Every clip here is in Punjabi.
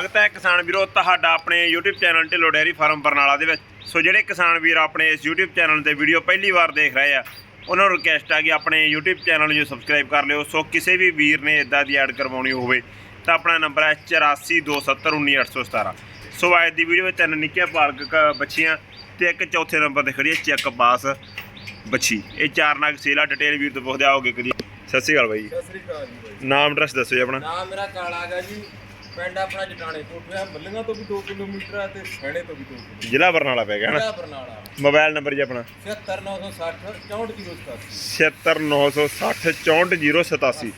ਸਵਾਗਤ ਹੈ ਕਿਸਾਨ ਵੀਰੋ ਤੁਹਾਡਾ ਆਪਣੇ YouTube channel Dhillon dairy farm Barnala ਦੇ ਵਿੱਚ। ਸੋ ਜਿਹੜੇ ਕਿਸਾਨ ਵੀਰ ਆਪਣੇ ਇਸ YouTube ਚੈਨਲ ਤੇ ਵੀਡੀਓ ਪਹਿਲੀ ਵਾਰ ਦੇਖ ਰਹੇ ਆ ਉਹਨਾਂ ਨੂੰ ਰਿਕਵੈਸਟ ਆ ਕਿ ਆਪਣੇ YouTube ਚੈਨਲ ਨੂੰ ਸਬਸਕ੍ਰਾਈਬ ਕਰ ਲਿਓ। ਸੋ ਕਿਸੇ ਵੀ ਵੀਰ ਨੇ ਇਦਾਂ ਦੀ ਐਡ ਕਰਵਾਉਣੀ ਹੋਵੇ ਤਾਂ ਆਪਣਾ ਨੰਬਰ ਹੈ 8427191817 ਸੋ ਅੱਜ ਦੀ ਵੀਡੀਓ ਵਿੱਚ ਤਿੰਨ ਨਿੱਕੀਆਂ ਪਾਲਕ ਬੱਚੀਆਂ ਤੇ ਇੱਕ ਚੌਥੇ ਨੰਬਰ ਤੇ ਖੜੀ ਹੈ ਚੈੱਕ ਬਾਸ ਬੱਚੀ। ਇਹ ਚਾਰ ਨਾਗ ਸੇਲਾ ਡਿਟੇਲ ਵੀਰ ਤੋਂ ਪੁੱਛਦੇ ਆਓਗੇ ਕਦੀ ਸਤਿ ਸ਼੍ਰੀ ਅਕਾਲ ਬਾਈ ਸਤਿ ਸ੍ਰੀ ਅਕਾਲ ਜੀ ਬਾਈ ਨਾਮ ਐਡਰੈਸ ਦੱਸੋ ਜੀ ਆਪਣਾ। ਨਾਮ ਮੇਰਾ ਕਾਲਾ ਜੀ। ਪਿੰਡ ਆਪਣਾ ਜਟਾਣੇ ਕੋਠਿਆ ਮੱਲੀਆਂ ਤੋਂ ਵੀ 2 ਕਿਲੋਮੀਟਰ ਹੈ ਤੇ ਸੈਣੇ ਤੋਂ ਵੀ 2 ਕਿਲੋਮੀਟਰ। ਜ਼ਿਲ੍ਹਾ ਬਰਨਾਲਾ ਪੈ ਗਿਆ ਹਨਾ ਜ਼ਿਲ੍ਹਾ ਬਰਨਾਲਾ। ਮੋਬਾਈਲ ਨੰਬਰ ਜੀ ਆਪਣਾ? 76960 64087 76960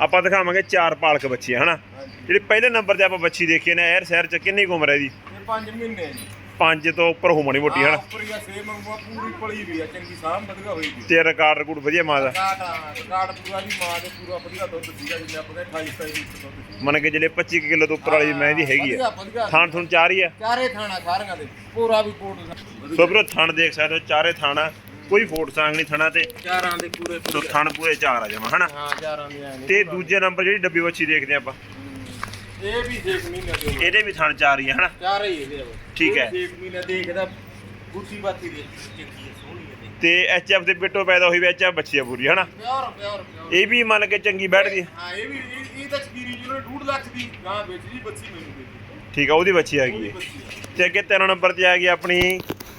ਆਪਾਂ ਦਿਖਾਵਾਂਗੇ ਚਾਰ ਪਾਲਕ ਬੱਚੀਆਂ ਹਨਾ? ਜਿਹੜੀ ਪਹਿਲੇ ਨੰਬਰ ਤੇ ਆਪਾਂ ਬੱਚੀ ਦੇਖੀ ਨੇ ਐਰ ਸ਼ਹਿਰ ਚ ਕਿੰਨੀ ਕੁ ਉਮਰ ਹੈ ਜੀ ਇਹ 5 ਮਹੀਨੇ ਜੀ। ਪੰਜ ਤੋਂ ਉੱਪਰ ਹੋਣੀ ਮੋਟੀ ਹਨਾ? ਉੱਪਰ ਹੀ ਆ ਸੇ ਮੰਗਵਾ ਪੂਰੀ ਪਲੀ ਵੀ ਆ ਚੰਗੀ ਸਾਂਭ ਵਧੀਆ ਹੋਈ ਵੀ ਤੇ ਰਿਕਾਰਡ ਰਿਕੂਡ ਵਧੀਆ ਮਾਂ ਦਾ ਕਾਟ ਕਾਟ ਪੂਰਾ ਜੀ ਮਾਂ ਦੇ ਪੂਰਾ ਵਧੀਆ ਦੁੱਧ ਸੀਗਾ ਜਿੰਨੇ ਆਪਾਂ ਕਹਿੰਦੇ 28 27 ਲੀਟਰ ਦੁੱਧ ਸੀ ਮੰਨ ਕੇ ਜਿਹੜੇ 25 ਕਿਲੋ ਤੋਂ ਉੱਪਰ ਵਾਲੀ ਮੈਂ ਦੀ ਹੈਗੀ ਵਧੀਆ ਥਾਣ ਥੁਣ ਚਾਰ ਹੀ ਆ। ਚਾਰੇ ਥਾਣਾ ਸਾਰੀਆਂ ਦੇ। ਪੂਰਾ ਵੀ ਕੋਟ ਸੋ ਵੀਰੋ ਥਣ ਦੇਖ ਸਕਦੇ ਹੋ ਚਾਰੇ ਥਾਣਾ। ਕੋਈ ਫੋਟ ਸਾਂਗ ਨਹੀਂ ਥਣਾ ਤੇ। ਚਾਰਾਂ ਦੇ ਪੂਰੇ ਸੋ ਥਣ ਪੂਰੇ ਚਾਰ ਆ ਜਾਵਾਂ ਹਨਾ? ਹਾਂ ਚਾਰਾਂ ਦੇ ਤੇ ਦੂਜੇ ਨੰਬਰ ਜਿਹੜੀ ਡੱਬੀ ਬੱਚੀ ਦੇਖਦੇ ਆਪਾਂ। ਇਹ ਵੀ 6 ਮਹੀਨੇ ਦੇ। ਇਹਦੇ ਵੀ ਥਣ ਚਾਰ ਹੀ ਆ ਹਨਾ? ਚਾਰ ਹੀ ਇਹਦੇ ਆ। ਠੀਕ ਹੈ। 6 ਮਹੀਨੇ ਦੇਖਦਾ ਗੁੱਟੀ ਬਾਤੀ ਦੇ ਚੰਗੀ ਹੈ ਸੋਹਣੀ ਹੈ ਦੇਖ ਤੇ ਐਚਐਫ ਦੇ ਬਿੱਟੋ ਪੈਦਾ ਹੋਈ ਵੀ ਐਚਐਫ ਬੱਚੀ ਆ ਪੂਰੀ ਹਨਾ? ਪਿਆਰ ਪਿਆਰ ਪਿਆਰ ਇਹ ਵੀ ਮੰਨ ਕੇ ਚੰਗੀ ਬੈਠਦੀ ਹੈ। ਹਾਂ ਇਹ ਵੀ ਇਹ ਇਹ ਤਾਂ ਸਕੀਰੀ ਜਿਹਨੇ 2 ਲੱਖ ਦੀ ਗਾਂ ਵੇਚ ਲਈ ਬੱਚੀ ਮੈਨੂੰ ਦੇ ਦਿੱਤੀ। ਠੀਕ ਆ ਉਹਦੀ ਬੱਚੀ ਉਹਦੀ ਹੈ ਬੱਚੀ ਆ। ਤੇ ਅੱਗੇ ਤਿੰਨ ਨੰਬਰ ਤੇ ਆ ਗਈ ਆਪਣੀ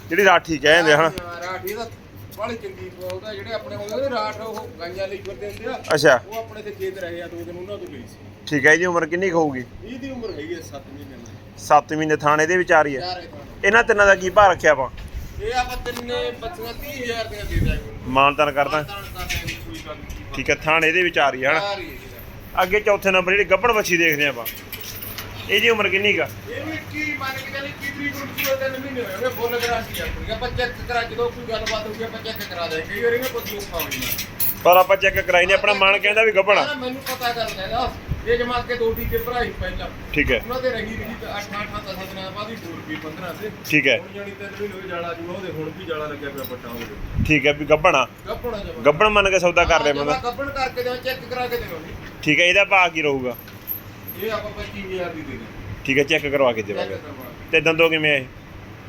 ਜਿਹੜੀ ਰਾਠੀ ਕਹਿੰਦੇ ਹਨਾ? ਰਾਠ ਇਹਦਾ ਬੜੀ ਚੰਗੀ ਬੋਲਦਾ ਜਿਹੜੇ ਆਪਣੇ ਉਹਦੇ ਰਾਠ ਉਹ ਗਾਈਆਂ ਲਈ ਫਿਰਦੇ ਹੁੰਦੇ ਆ ਅੱਛਾ। ਉਹ ਆਪਣੇ ਤੇ ਖੇਤ ਰਹੇ ਆ ਦੋ ਦਿਨ ਉਹਨਾਂ ਤੋਂ ਲਈ ਸੀ। ਠੀਕ ਹੈ ਇਹਦੀ ਉਮਰ ਕਿੰਨੀ ਕੁ ਹੋਊਗੀ? ਇਹਦੀ ਉਮਰ ਹੈਗੀ 7 ਮਹੀਨੇ ਦੀ। 7 ਮਹੀਨੇ ਥਾਣੇ ਦੇ ਵਿਚਾਰ ਹੀ? ਆ ਚਾਰੇ ਥਾਣੇ। ਇਹਨਾਂ ਤਿੰਨਾਂ ਦਾ ਕੀ ਭਾਅ ਰੱਖਿਆ ਆਪਾਂ? ਇਹ ਆਪਾਂ ਤਿੰਨੇ ਬੱਚੀਆਂ 30000 ਦੀਆਂ ਦੇ ਦਾਂਗੇ ਮਾਨਤਨ ਕਰਦਾ। ਤਾਣ ਕਰਦੇ ਨੀ ਕੋਈ ਗੱਲ ਨਹੀਂ। ਠੀਕ ਹੈ ਥਾਣੇ ਦੇ ਵਿਚਾਰ ਹੀ ਆ ਹਨਾ? ਚਾਰ ਹੀ ਹੈ ਇਹਦਾ। ਅੱਗੇ ਚੌਥੇ ਨੰਬਰ ਜਿਹੜੀ ਗੱਭਣ ਬੱਚੀ ਦੇਖਦੇ ਆਪਾਂ। ਇਹਦੀ ਉਮਰ ਕਿੰਨੀ ਕਾ ਇਹ ਵੀ ਕੀ ਮੰਨ ਕੇ ਚੱਲੀ ਕੀ ਤਰੀਕ ਨੂੰ ਪੂਰੇ ਤਿੰਨ ਮਹੀਨੇ ਹੋਏ ਉਹਨੇ ਫੁੱਲ ਗਾਰੰਟੀ ਆਪਣੀ ਆਪਾਂ ਚੈੱਕ ਕਰਾ ਜਦੋਂ ਕੋਈ ਗੱਲਬਾਤ ਹੋ ਗਈ ਆਪਾਂ ਚੈੱਕ ਕਰਾ ਦੇ ਕਈ ਵਾਰੀ ਨਾ ਕੋਈ ਔਖਾ ਹੋ ਜਾਂਦਾ ਪਰ ਆਪਾਂ ਚੈੱਕ ਕਰਾਈ ਨਹੀਂ ਆਪਣਾ ਮਨ ਕਹਿੰਦਾ ਵੀ ਗੱਭਣ ਨਾ, ਮੈਨੂੰ ਪਤਾ ਕਰ ਲੈਗਾ ਇਹ ਜਮਾ ਕੇ ਦੋ ਟੀਕੇ ਭਰਾਈ ਪਹਿਲਾਂ। ਠੀਕ ਹੈ। ਉਹਨਾਂ ਦੇ ਰਹੀ ਰਹੀ ਤਾਂ 8 8 10 ਦਿਨਾਂ ਬਾਅਦ ਹੀ ਦੂਰ ਵੀ 15 ਤੇ। ਠੀਕ ਹੈ। ਹੁਣ ਜਾਣੀ ਤਿੰਨ ਮਹੀਨੇ ਹੋਏ ਜਾਲਾ ਜੂਗਾ ਉਹਦੇ ਹੁਣ ਵੀ ਜਾਲਾ ਲੱਗਿਆ ਪਿਆ ਪੱਟਾ ਉਹਦੇ ਠੀਕ ਹੈ ਵੀ ਗੱਭਣ ਜਮਾ ਗੱਭਣ ਮੰਨ ਕੇ ਸੌਦਾ ਕਰ ਲਿਆ ਬੰਦਾ। ਕਰਕੇ ਜਦੋਂ ਚੈੱਕ ਕਰਾ ਕੇ ਦੇਵਾਂਗੇ। ਠੀਕ ਹੈ ਇਹਦਾ ਭਾਅ ਕੀ ਰਹੂਗਾ? ਇਹ ਆਪਾਂ 25000 ਦੀ ਦੇ ਦੇ ਠੀਕ ਹੈ ਚੈੱਕ ਕਰਵਾ ਕੇ ਦੇਵਾਂਗੇ। ਤੇ ਦੰਦੋ ਕਿਵੇਂ ਆ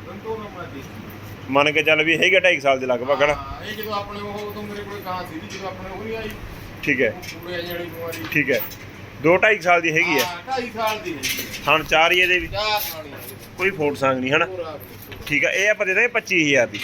ਦੰਤੋ ਨਾ ਮੈਂ ਦੇ ਮੰਨ ਕੇ ਚੱਲ ਵੀ ਹੈਗਾ 2.5 ਸਾਲ ਦੇ ਲਗਭਗ ਹਨਾ? ਹਾਂ, ਇਹ ਜਦੋਂ ਆਪਣੇ ਉਹ ਉਦੋਂ ਮੇਰੇ ਕੋਲ ਗਾਂ ਸੀ ਜਦੋਂ ਆਪਣੇ ਉਹ ਨਹੀਂ ਆਈ। ਠੀਕ ਹੈ। ਪੂਰੇ ਜਿਹੜੀ ਬਿਮਾਰੀ। ਠੀਕ ਹੈ। 2.5 ਸਾਲ ਦੀ ਹੈਗੀ ਹੈ ਹਾਂ 2.5 ਸਾਲ ਦੀ ਹੈ ਹੁਣ ਚਾਰ ਹੀ ਇਹਦੇ ਵੀ? ਕੋਈ ਫੋਟ ਸੰਗ ਨਹੀਂ ਹਨਾ? ਠੀਕ ਹੈ ਇਹ ਆਪਾਂ ਦੇ ਦਾਂਗੇ 25000 ਦੀ।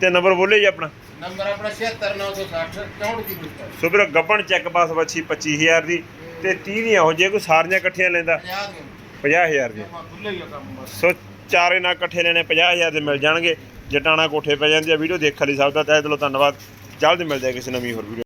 ਤੇ ਨੰਬਰ ਬੋਲਿਓ ਜੀ ਆਪਣਾ? ਨੰਬਰ ਆਪਣਾ 76960 64 ਦੀ ਮਿਲਦਾ ਸੋ ਵੀਰੋ ਗੱਬਣ ਚੈੱਕ ਪਾਸ ਬੱਚੀ 25000 ਦੀ। ਤੇ 30 ਦੀਆਂ ਹੋ ਜੇ ਕੋਈ ਸਾਰੀਆਂ ਇਕੱਠੀਆਂ ਲੈਂਦਾ? 50 ਦੀ 50000 ਦੀ ਆਪਾਂ ਖੁੱਲੇ ਹੀ ਆ ਕੰਮ ਬਸ। ਸੋ ਚਾਰੇ ਨਾਲ ਇਕੱਠੇ ਲੈਣੇ 50000 ਦੇ ਮਿਲ ਜਾਣਗੇ। ਜਟਾਣਾ ਕੋਠੇ ਪੈ ਜਾਂਦੇ ਆ ਵੀਡੀਓ ਦੇਖਣ ਲਈ ਸਭ ਦਾ ਤਹਿ ਦਿਲੋਂ ਧੰਨਵਾਦ। ਜਲਦ ਮਿਲਦੇ ਆ ਕਿਸੇ ਨਵੀਂ ਹੋਰ ਵੀਡੀਓ